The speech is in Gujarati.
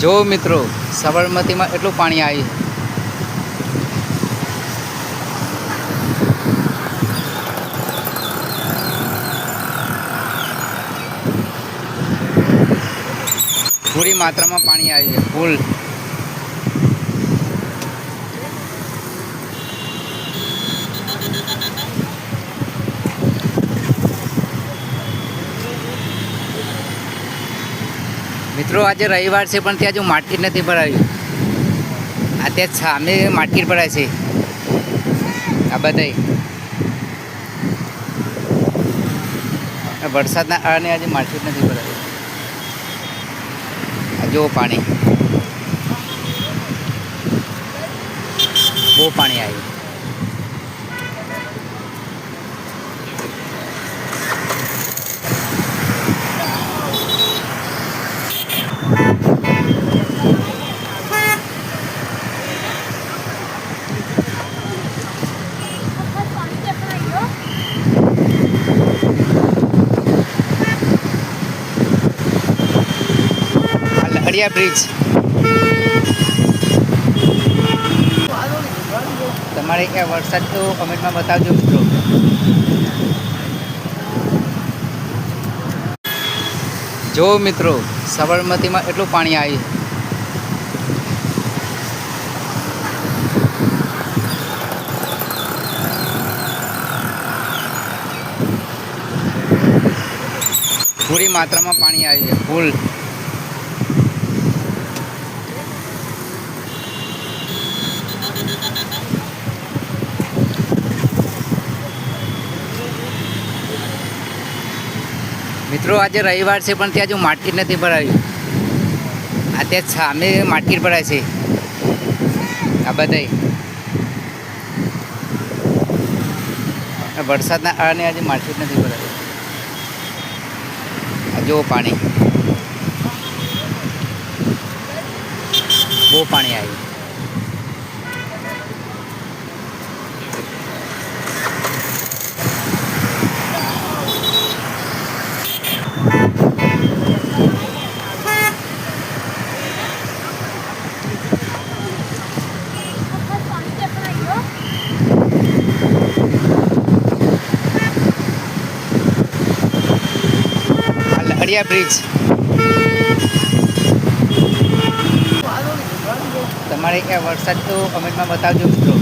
જો મિત્રો સાબરમતીમાં એટલું પાણી આવ્યું પૂરી માત્રામાં પાણી આવ્યું ફૂલ. મિત્રો, આજે રવિવાર છે, પણ ત્યાં હજુ માર્કેટ નથી ભરાયું. આ ત્યાં સામે માર્કેટ ભરાય છે. આ બધાય. વરસાદના કારણે આજે માર્કેટ નથી ભરાયું. જુઓ પાણી. બહુ પાણી આવ્યું આ બ્રિજ તમારે ક્યાં વરસાદ તો કમેન્ટમાં બતાવજો, મિત્રો. જો, મિત્રો, સાબરમતીમાં એટલું પાણી આવ્યું પૂરી માત્રામાં પાણી આવ્યું છે, ફૂલ. મિત્રો, આજે રવિવાર છે, પણ ત્યાં હજુ માર્કેટ નથી ભરાયું. આ ત્યાં સામે માર્કેટ ભરાય છે. આ બધાય. વરસાદના કારણે આજે માર્કેટ નથી ભરાયું જુઓ પાણી. બહુ પાણી આવ્યું લહડિયા બ્રિજ તમારે ક્યાં વરસાદ તો કમેન્ટમાં બતાવજો મિત્રો.